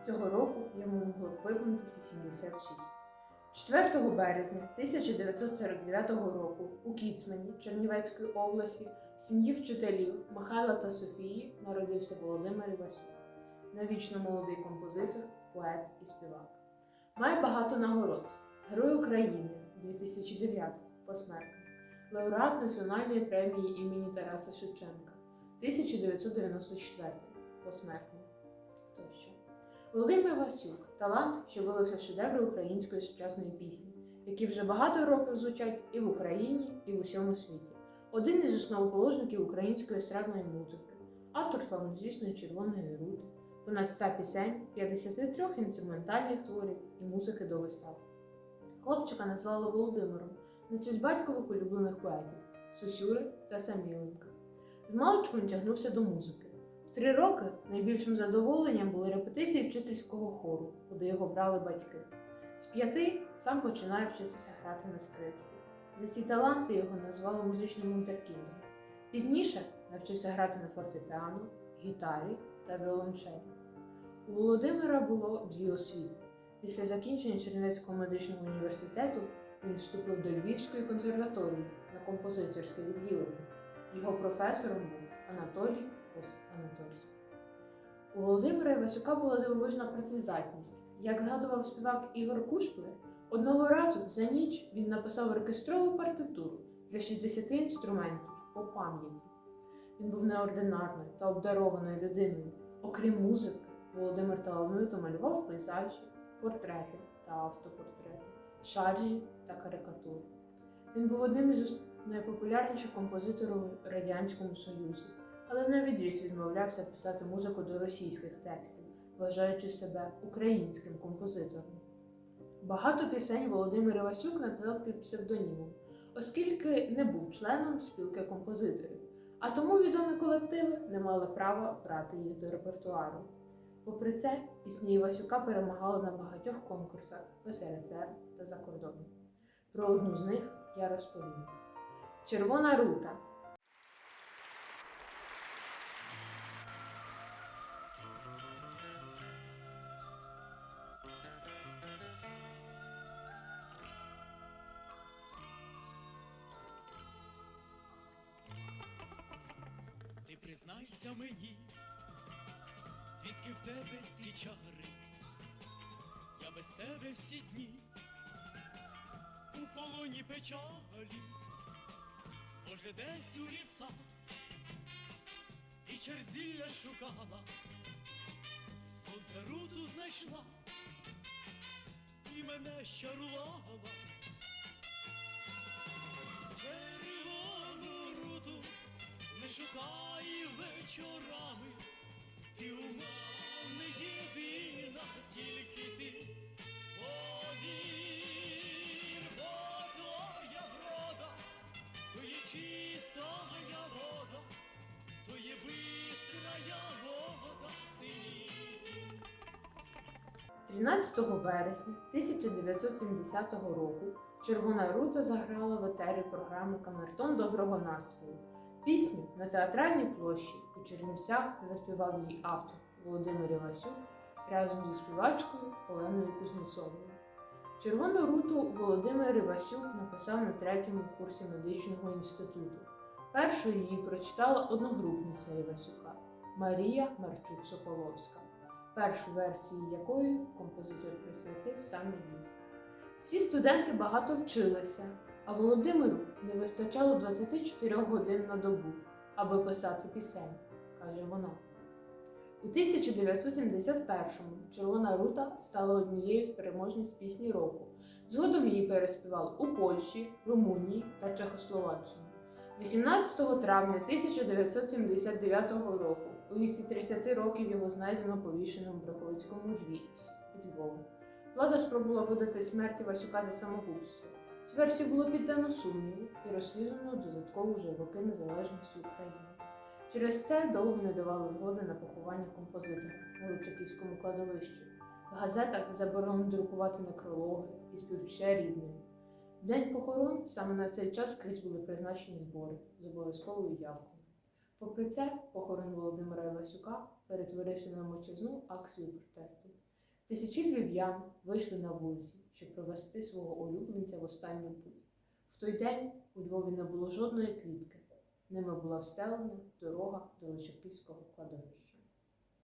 Цього року йому могло виповнитися 76. 4 березня 1949 року у Кіцмані Чернівецької області в сім'ї вчителів Михайла та Софії народився Володимир Івасюк, навічно молодий композитор, поет і співак. Має багато нагород. Герой України 2009 посмертно, лауреат Національної премії імені Тараса Шевченка 1994 посмертно тощо. Володимир Васюк талант, що вилився в шедеври української сучасної пісні, які вже багато років звучать і в Україні, і в усьому світі. Один із основоположників української естрадної музики, автор славнозвісної червоної рути, понад 100 пісень, 53 інструментальних творів і музики до вистав. Хлопчика назвали Володимиром на честь батькових улюблених поетів Сосюри та Саміленка. З маличку він тягнувся до музики. Три роки найбільшим задоволенням були репетиції вчительського хору, куди його брали батьки. З п'яти сам починає вчитися грати на скрипці. За ці таланти його назвали музичним вундеркіндом. Пізніше навчився грати на фортепіано, гітарі та віолончелі. У Володимира було дві освіти. Після закінчення Чернівецького медичного університету він вступив до Львівської консерваторії на композиторське відділення. Його професором був Анатолій Ос Анатольський. У Володимира Івасюка була дивовижна працездатність. Як згадував співак Ігор Кушплер, одного разу за ніч він написав оркестрову партитуру для 60 інструментів по пам'яті. Він був неординарною та обдарованою людиною. Окрім музики, Володимир талановито малював пейзажі, портрети та автопортрети, шаржі та карикатури. Він був одним із найпопулярніших композиторів у Радянському Союзі, але навідріз відмовлявся писати музику до російських текстів, вважаючи себе українським композитором. Багато пісень Володимир Івасюк написав під псевдонімом, оскільки не був членом спілки композиторів, а тому відомі колективи не мали права брати їх до репертуару. Попри це, пісні Івасюка перемагали на багатьох конкурсах в СРСР та за кордоном. Про одну з них я розповім. Червона рута. Признайся мені, звідки в тебе ті чари, я без тебе всі дні у полоні печалі, може десь у лісах і черзілля шукала, сонце руту знайшла і мене щарувала. Вечорами, ти у мене єдина, тільки ти повір, бо твоя врода, то є чистая вода, то є бистрая вода синів. 13 вересня 1970 року Червона рута заграла в етері програми Камертон доброго настрою. Пісню на театральній площі у Чернівцях заспівав її автор Володимир Івасюк разом зі співачкою Оленою Кузнєцовою. Червону руту Володимир Івасюк написав на третьому курсі медичного інституту. Першою її прочитала одногрупниця Івасюка Марія Марчук Соколовська першу версію якої композитор присвятив саме їй. Всі студенти багато вчилися, а Володимиру не вистачало 24 годин на добу, аби писати пісень, каже вона. У 1971-му Червона рута стала однією з переможниць пісні року. Згодом її переспівали у Польщі, Румунії та Чехословаччині. 18 травня 1979 року у віці 30 років його знайдено повішеним в Львіві під Львовом. Влада спробувала видати смерті Васюка за самогубство. Цю версію було піддано сумніву і розслідувано додатково роки незалежності України. Через це довго не давали згоди на поховання композитора на Личаківському кладовищі. В газетах заборонено друкувати некрологи і співчуття рідним. В день похорон саме на цей час скрізь були призначені збори з обов'язковою явкою. Попри це, похорон Володимира Івасюка перетворився на мовчазну акцію протесту. Тисячі львів'ян вийшли на вулиці, щоб провести свого улюбленця в останню путь. В той день у Львові не було жодної квітки. Ними була встелена дорога до Личаківського кладовища.